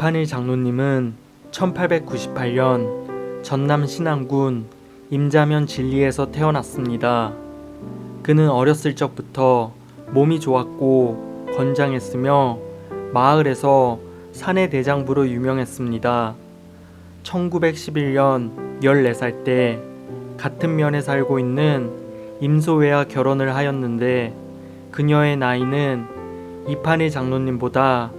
이판일 장로님은 1898년 전남 신안군 임자면 진리에서 태어났습니다. 그는 어렸을 적부터 몸이 좋았고 건장했으며 마을에서 사내 대장부로 유명했습니다. 1911년 14살 때 같은 면에 살고 있는 임소외와 결혼을 하였는데 그녀의 나이는 이판일 장로님보다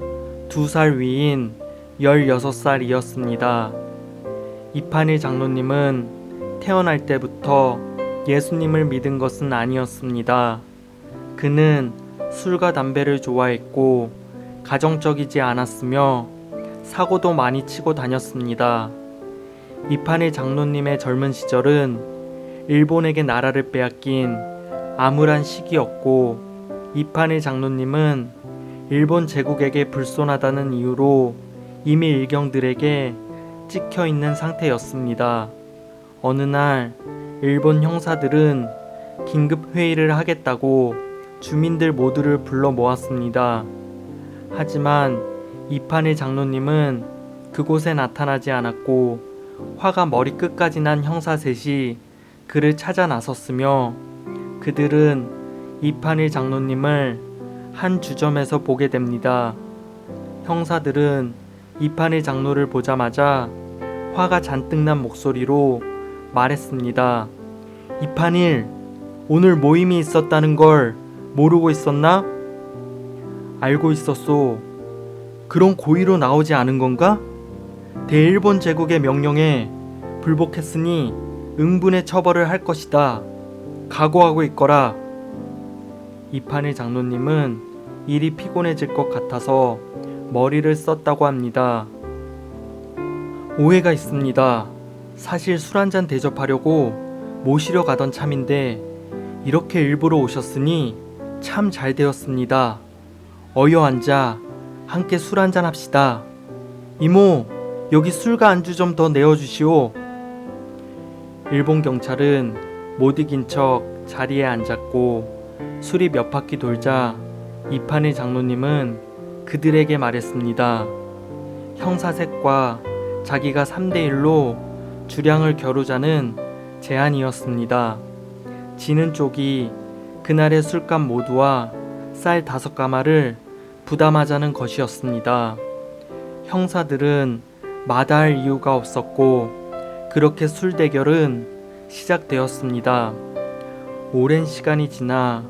두 살 위인 16살이었습니다. 이판일 장로님은 태어날 때부터 예수님을 믿은 것은 아니었습니다. 그는 술과 담배를 좋아했고 가정적이지 않았으며 사고도 많이 치고 다녔습니다. 이판일 장로님의 젊은 시절은 일본에게 나라를 빼앗긴 암울한 시기였고 이판일 장로님은 일본 제국에게 불손하다는 이유로 이미 일경들에게 찍혀 있는 상태였습니다. 어느 날 일본 형사들은 긴급 회의를 하겠다고 주민들 모두를 불러 모았습니다. 하지만 이판의 장로님은 그곳에 나타나지 않았고 화가 머리끝까지 난 형사 셋이 그를 찾아 나섰으며 그들은 이판일 장로님을 한 주점에서 보게 됩니다. 형사들은 이판일 장로를 보자마자 화가 잔뜩 난 목소리로 말했습니다. 이판일, 오늘 모임이 있었다는 걸 모르고 있었나? 알고 있었소. 그런 고의로 나오지 않은 건가? 대일본 제국의 명령에 불복했으니 응분의 처벌을 할 것이다. 각오하고 있거라. 이판의 장로님은 일이 피곤해질 것 같아서 머리를 썼다고 합니다. 오해가 있습니다. 사실 술 한 잔 대접하려고 모시러 가던 참인데 이렇게 일부러 오셨으니 참 잘 되었습니다. 어여 앉아 함께 술 한 잔 합시다. 이모, 여기 술과 안주 좀 더 내어주시오. 일본 경찰은 못 이긴 척 자리에 앉았고 술이 몇 바퀴 돌자 이판의 장로님은 그들에게 말했습니다. 형사색과 자기가 3대1로 주량을 겨루자는 제안이었습니다. 지는 쪽이 그날의 술값 모두와 쌀 다섯 가마를 부담하자는 것이었습니다. 형사들은 마다할 이유가 없었고 그렇게 술 대결은 시작되었습니다. 오랜 시간이 지나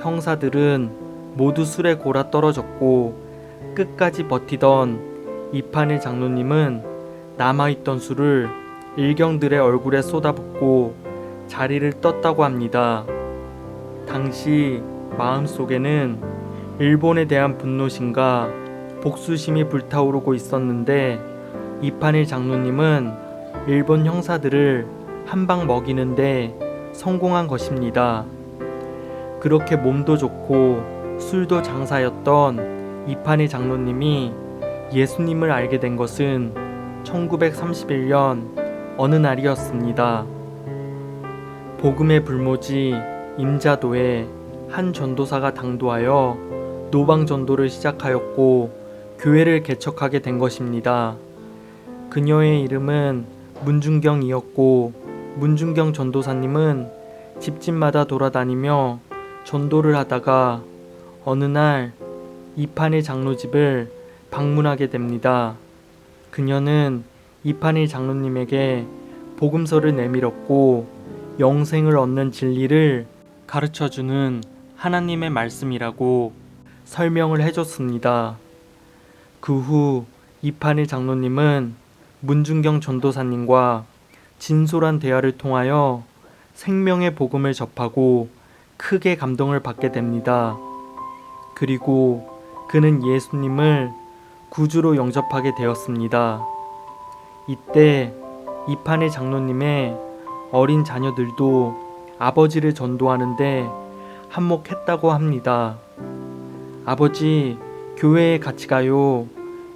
형사들은 모두 술에 골아 떨어졌고 끝까지 버티던 이판일 장로님은 남아있던 술을 일경들의 얼굴에 쏟아붓고 자리를 떴다고 합니다. 당시 마음속에는 일본에 대한 분노심과 복수심이 불타오르고 있었는데 이판일 장로님은 일본 형사들을 한 방 먹이는데 성공한 것입니다. 그렇게 몸도 좋고 술도 장사였던 이판일 장로님이 예수님을 알게 된 것은 1931년 어느 날이었습니다. 복음의 불모지 임자도에 한 전도사가 당도하여 노방 전도를 시작하였고 교회를 개척하게 된 것입니다. 그녀의 이름은 문중경이었고 문중경 전도사님은 집집마다 돌아다니며 전도를 하다가 어느 날 이판일 장로집을 방문하게 됩니다. 그녀는 이판일 장로님에게 복음서를 내밀었고 영생을 얻는 진리를 가르쳐 주는 하나님의 말씀이라고 설명을 해줬습니다. 그 후 이판일 장로님은 문중경 전도사님과 진솔한 대화를 통하여 생명의 복음을 접하고 크게 감동을 받게 됩니다. 그리고 그는 예수님을 구주로 영접하게 되었습니다. 이때 이판의 장로님의 어린 자녀들도 아버지를 전도하는데 한몫했다고 합니다. 아버지, 교회에 같이 가요.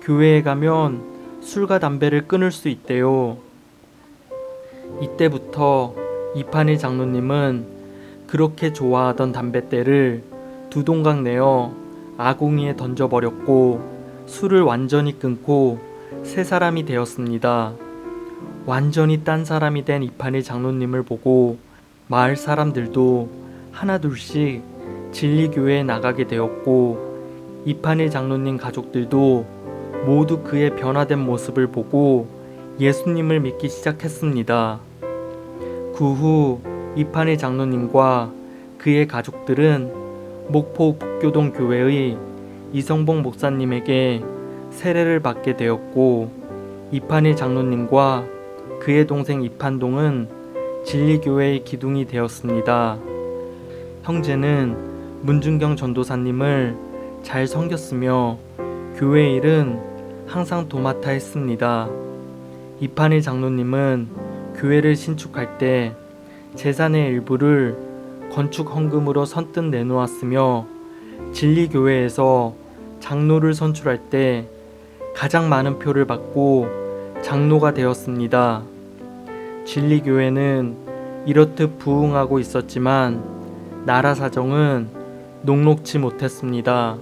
교회에 가면 술과 담배를 끊을 수 있대요. 이때부터 이판의 장로님은 그렇게 좋아하던 담뱃대를 두 동강 내어 아궁이에 던져버렸고 술을 완전히 끊고 새 사람이 되었습니다. 완전히 딴 사람이 된 이판의 장로님을 보고 마을 사람들도 하나둘씩 진리교회에 나가게 되었고 이판의 장로님 가족들도 모두 그의 변화된 모습을 보고 예수님을 믿기 시작했습니다. 그 후 이판의 장로님과 그의 가족들은 목포 북교동 교회의 이성봉 목사님에게 세례를 받게 되었고 이판의 장로님과 그의 동생 이판동은 진리교회의 기둥이 되었습니다. 형제는 문준경 전도사님을 잘 섬겼으며 교회 일은 항상 도맡아 했습니다. 이판의 장로님은 교회를 신축할 때 재산의 일부를 건축 헌금으로 선뜻 내놓았으며 진리교회에서 장로를 선출할 때 가장 많은 표를 받고 장로가 되었습니다. 진리교회는 이렇듯 부흥하고 있었지만 나라 사정은 녹록지 못했습니다.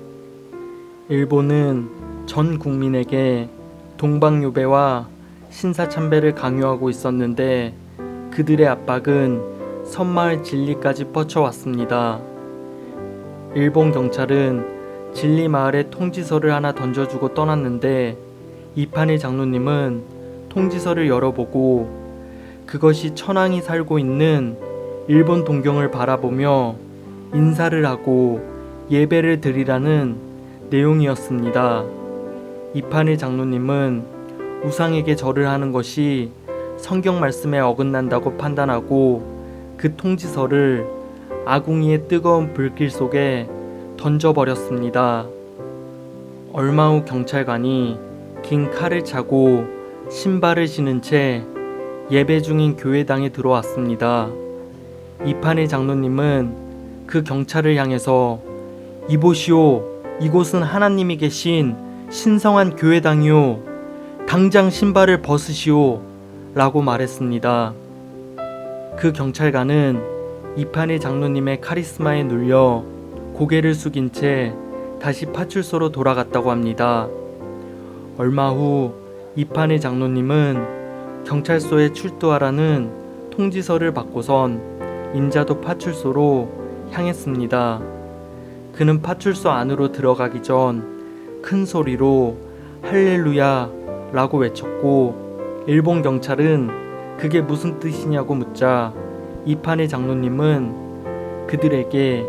일본은 전 국민에게 동방유배와 신사참배를 강요하고 있었는데 그들의 압박은 섬마을 진리까지 뻗쳐왔습니다. 일본 경찰은 진리 마을에 통지서를 하나 던져주고 떠났는데 이판의 장로님은 통지서를 열어보고 그것이 천황이 살고 있는 일본 동경을 바라보며 인사를 하고 예배를 드리라는 내용이었습니다. 이판의 장로님은 우상에게 절을 하는 것이 성경 말씀에 어긋난다고 판단하고 그 통지서를 아궁이의 뜨거운 불길 속에 던져버렸습니다. 얼마 후 경찰관이 긴 칼을 차고 신발을 신은 채 예배 중인 교회당에 들어왔습니다. 이판의 장로님은 그 경찰을 향해서 이보시오, 이곳은 하나님이 계신 신성한 교회당이오. 당장 신발을 벗으시오. 라고 말했습니다. 그 경찰관은 이판의 장로님의 카리스마에 눌려 고개를 숙인 채 다시 파출소로 돌아갔다고 합니다. 얼마 후 이판의 장로님은 경찰서에 출두하라는 통지서를 받고선 인자도 파출소로 향했습니다. 그는 파출소 안으로 들어가기 전 큰 소리로 할렐루야 라고 외쳤고 일본 경찰은 그게 무슨 뜻이냐고 묻자 이판의 장로님은 그들에게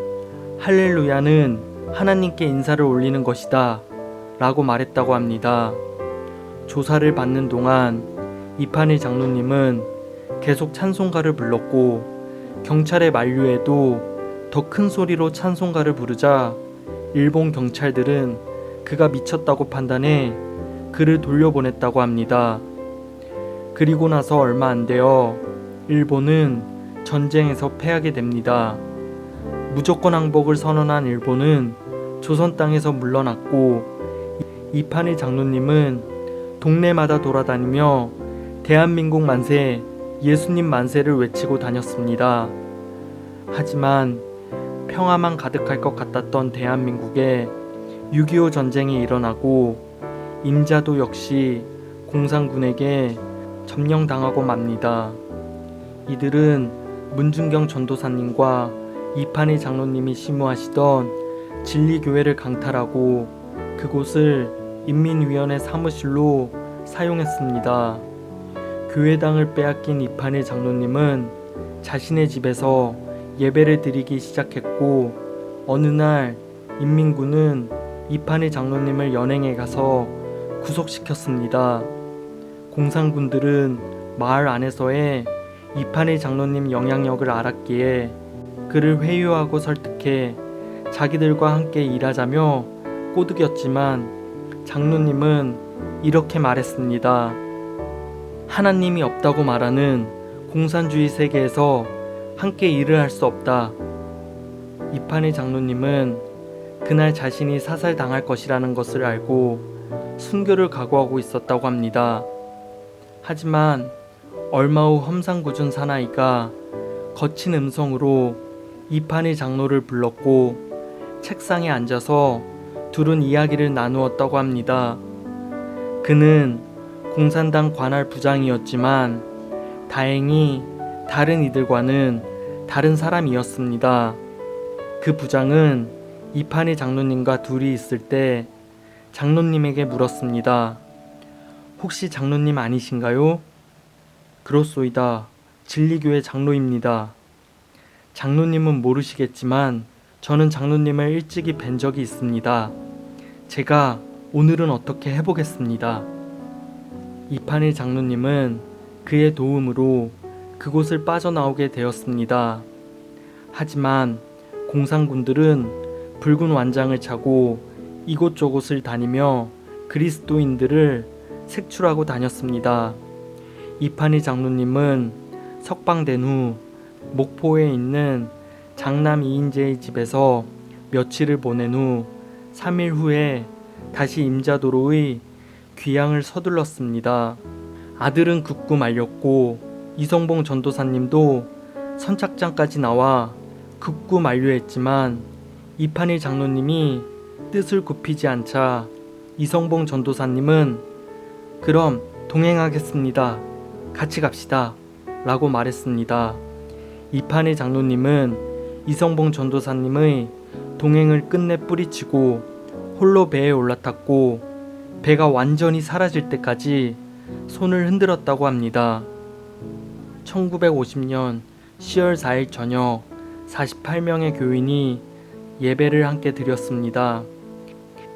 할렐루야는 하나님께 인사를 올리는 것이다 라고 말했다고 합니다. 조사를 받는 동안 이판의 장로님은 계속 찬송가를 불렀고 경찰의 만류에도 더 큰 소리로 찬송가를 부르자 일본 경찰들은 그가 미쳤다고 판단해 그를 돌려보냈다고 합니다. 그리고 나서 얼마 안 되어 일본은 전쟁에서 패하게 됩니다. 무조건 항복을 선언한 일본은 조선 땅에서 물러났고 이판의 장로님은 동네마다 돌아다니며 대한민국 만세, 예수님 만세를 외치고 다녔습니다. 하지만 평화만 가득할 것 같았던 대한민국에 6.25 전쟁이 일어나고 임자도 역시 공산군에게 점령당하고 맙니다. 이들은 문준경 전도사님과 이판의 장로님이 심무하시던 진리교회를 강탈하고 그곳을 인민위원회 사무실로 사용했습니다. 교회당을 빼앗긴 이판의 장로님은 자신의 집에서 예배를 드리기 시작했고 어느 날 인민군은 이판의 장로님을 연행해 가서 구속시켰습니다. 공산군들은 마을 안에서의 이판의 장로님 영향력을 알았기에 그를 회유하고 설득해 자기들과 함께 일하자며 꼬드겼지만 장로님은 이렇게 말했습니다. 하나님이 없다고 말하는 공산주의 세계에서 함께 일을 할 수 없다. 이판의 장로님은 그날 자신이 사살당할 것이라는 것을 알고 순교를 각오하고 있었다고 합니다. 하지만 얼마 후 험상궂은 사나이가 거친 음성으로 이판의 장로를 불렀고 책상에 앉아서 둘은 이야기를 나누었다고 합니다. 그는 공산당 관할 부장이었지만 다행히 다른 이들과는 다른 사람이었습니다. 그 부장은 이판희 장로님과 둘이 있을 때 장로님에게 물었습니다. 혹시 장로님 아니신가요? 그렇소이다. 진리교회 장로입니다. 장로님은 모르시겠지만 저는 장로님을 일찍이 뵌 적이 있습니다. 제가 오늘은 어떻게 해보겠습니다. 이판일 장로님은 그의 도움으로 그곳을 빠져나오게 되었습니다. 하지만 공산군들은 붉은 완장을 차고 이곳저곳을 다니며 그리스도인들을 색출하고 다녔습니다. 이판희 장로님은 석방된 후 목포에 있는 장남 이인재의 집에서 며칠을 보낸 후 3일 후에 다시 임자도로의 귀향을 서둘렀습니다. 아들은 극구 말렸고 이성봉 전도사님도 선착장까지 나와 극구 만류했지만 이판희 장로님이 뜻을 굽히지 않자 이성봉 전도사님은 그럼 동행하겠습니다. 같이 갑시다. 라고 말했습니다. 이판희 장로님은 이성봉 전도사님의 동행을 끝내 뿌리치고 홀로 배에 올라탔고 배가 완전히 사라질 때까지 손을 흔들었다고 합니다. 1950년 10월 4일 저녁 48명의 교인이 예배를 함께 드렸습니다.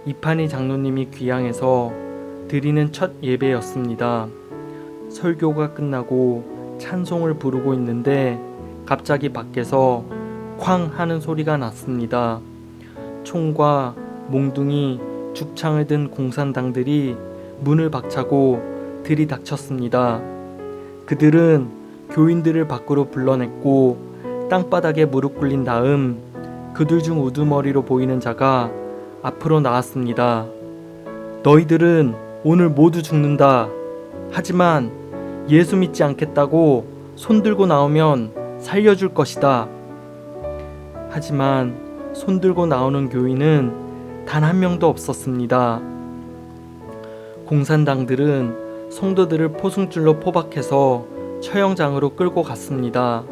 이판희 장로님이 귀향해서 드리는 첫 예배였습니다. 설교가 끝나고 찬송을 부르고 있는데 갑자기 밖에서 쾅 하는 소리가 났습니다. 총과 몽둥이, 죽창을 든 공산당들이 문을 박차고 들이닥쳤습니다. 그들은 교인들을 밖으로 불러냈고 땅바닥에 무릎 꿇린 다음 그들 중 우두머리로 보이는 자가 앞으로 나왔습니다. 너희들은 오늘 모두 죽는다. 하지만 예수 믿지 않겠다고 손들고 나오면 살려줄 것이다. 하지만 손들고 나오는 교인은 단 한 명도 없었습니다. 공산당들은 성도들을 포승줄로 포박해서 처형장으로 끌고 갔습니다.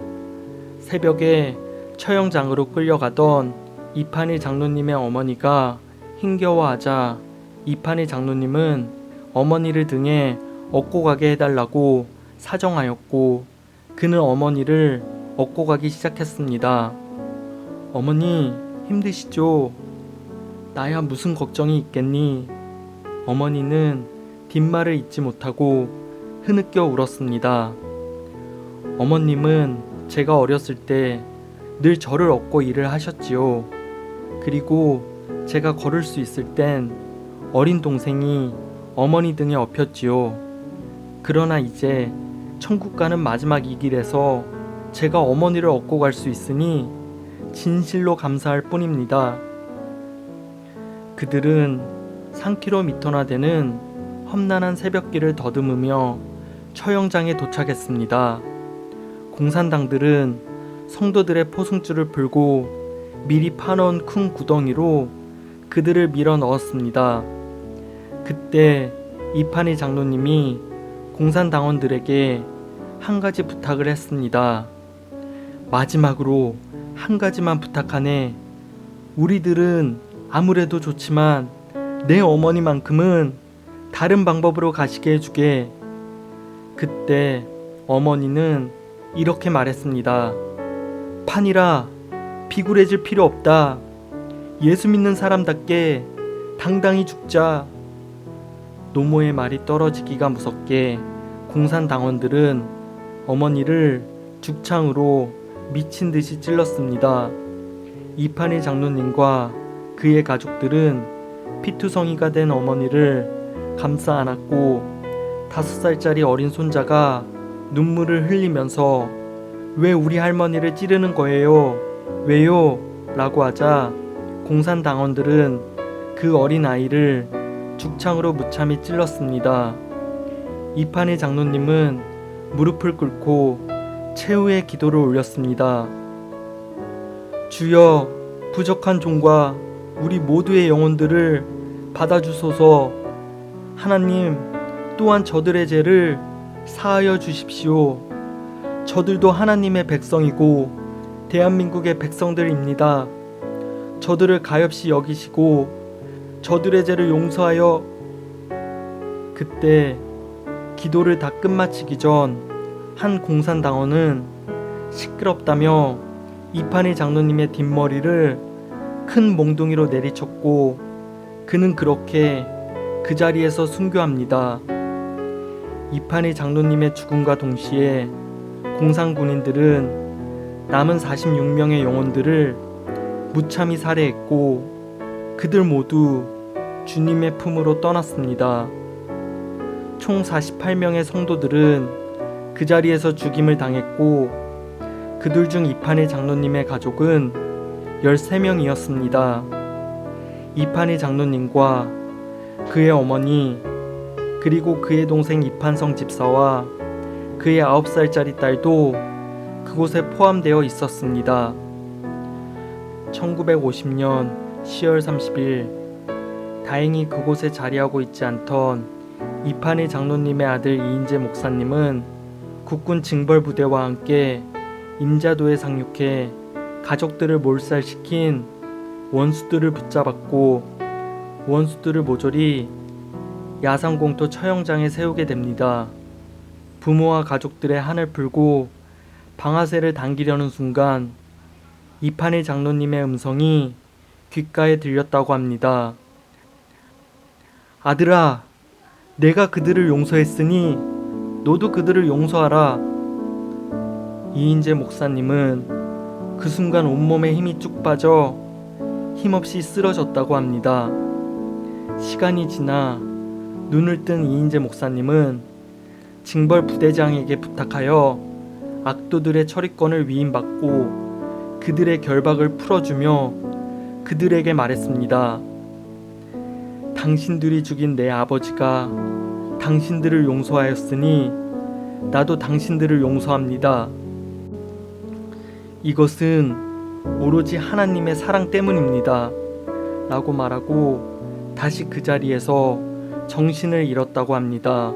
새벽에 처형장으로 끌려가던 이판희 장로님의 어머니가 힘겨워하자 이판희 장로님은 어머니를 등에 업고 가게 해달라고 사정하였고 그는 어머니를 업고 가기 시작했습니다. 어머니 힘드시죠? 나야 무슨 걱정이 있겠니? 어머니는 뒷말을 잊지 못하고 흐느껴 울었습니다. 어머님은 제가 어렸을 때 늘 저를 업고 일을 하셨지요. 그리고 제가 걸을 수 있을 땐 어린 동생이 어머니 등에 업혔지요. 그러나 이제 천국 가는 마지막 이 길에서 제가 어머니를 업고 갈 수 있으니 진실로 감사할 뿐입니다. 그들은 3km나 되는 험난한 새벽길을 더듬으며 처형장에 도착했습니다. 공산당들은 성도들의 포승줄을 풀고 미리 파놓은 큰 구덩이로 그들을 밀어 넣었습니다. 그때 이판희 장로님이 공산당원들에게 한 가지 부탁을 했습니다. 마지막으로 한 가지만 부탁하네. 우리들은 아무래도 좋지만 내 어머니만큼은 다른 방법으로 가시게 해주게. 그때 어머니는 이렇게 말했습니다. 판이라 비굴해질 필요 없다. 예수 믿는 사람답게 당당히 죽자. 노모의 말이 떨어지기가 무섭게 공산당원들은 어머니를 죽창으로 미친 듯이 찔렀습니다. 이판희 장로님과 그의 가족들은 피투성이가 된 어머니를 감싸 안았고 다섯 살짜리 어린 손자가 눈물을 흘리면서 왜 우리 할머니를 찌르는 거예요? 왜요? 라고 하자 공산당원들은 그 어린 아이를 죽창으로 무참히 찔렀습니다. 이판희 장로님은 무릎을 꿇고 최후의 기도를 올렸습니다. 주여, 부족한 종과 우리 모두의 영혼들을 받아주소서. 하나님, 또한 저들의 죄를 사하여 주십시오. 저들도 하나님의 백성이고 대한민국의 백성들입니다. 저들을 가엾이 여기시고 저들의 죄를 용서하여 그때 기도를 다 끝마치기 전 한 공산당원은 시끄럽다며 이판희 장로님의 뒷머리를 큰 몽둥이로 내리쳤고 그는 그렇게 그 자리에서 순교합니다. 이판희 장로님의 죽음과 동시에 공산군인들은 남은 46명의 영혼들을 무참히 살해했고 그들 모두 주님의 품으로 떠났습니다. 총 48명의 성도들은 그 자리에서 죽임을 당했고 그들 중 이판희 장로님의 가족은 13명이었습니다. 이판희 장로님과 그의 어머니 그리고 그의 동생 이판성 집사와 그의 9살짜리 딸도 그곳에 포함되어 있었습니다. 1950년 10월 30일 다행히 그곳에 자리하고 있지 않던 이판희 장로님의 아들 이인재 목사님은 국군 징벌 부대와 함께 임자도에 상륙해 가족들을 몰살시킨 원수들을 붙잡았고 원수들을 모조리 야상공토 처형장에 세우게 됩니다. 부모와 가족들의 한을 풀고 방아쇠를 당기려는 순간 이판희 장로님의 음성이 귓가에 들렸다고 합니다. 아들아, 내가 그들을 용서했으니 너도 그들을 용서하라. 이인재 목사님은 그 순간 온몸에 힘이 쭉 빠져 힘없이 쓰러졌다고 합니다. 시간이 지나 눈을 뜬 이인재 목사님은 징벌 부대장에게 부탁하여 악도들의 처리권을 위임받고 그들의 결박을 풀어주며 그들에게 말했습니다. 당신들이 죽인 내 아버지가 당신들을 용서하였으니 나도 당신들을 용서합니다. 이것은 오로지 하나님의 사랑 때문입니다. 라고 말하고 다시 그 자리에서 정신을 잃었다고 합니다.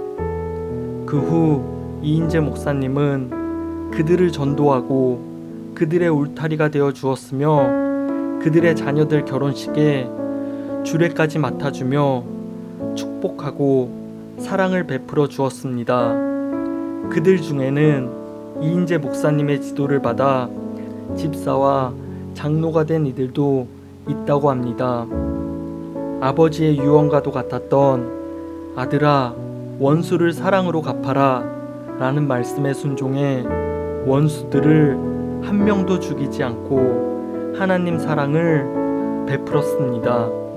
그 후 이인재 목사님은 그들을 전도하고 그들의 울타리가 되어 주었으며 그들의 자녀들 결혼식에 주례까지 맡아주며 축복하고 사랑을 베풀어 주었습니다. 그들 중에는 이인재 목사님의 지도를 받아 집사와 장로가 된 이들도 있다고 합니다. 아버지의 유언과도 같았던 아들아 원수를 사랑으로 갚아라 라는 말씀에 순종해 원수들을 한 명도 죽이지 않고 하나님 사랑을 베풀었습니다.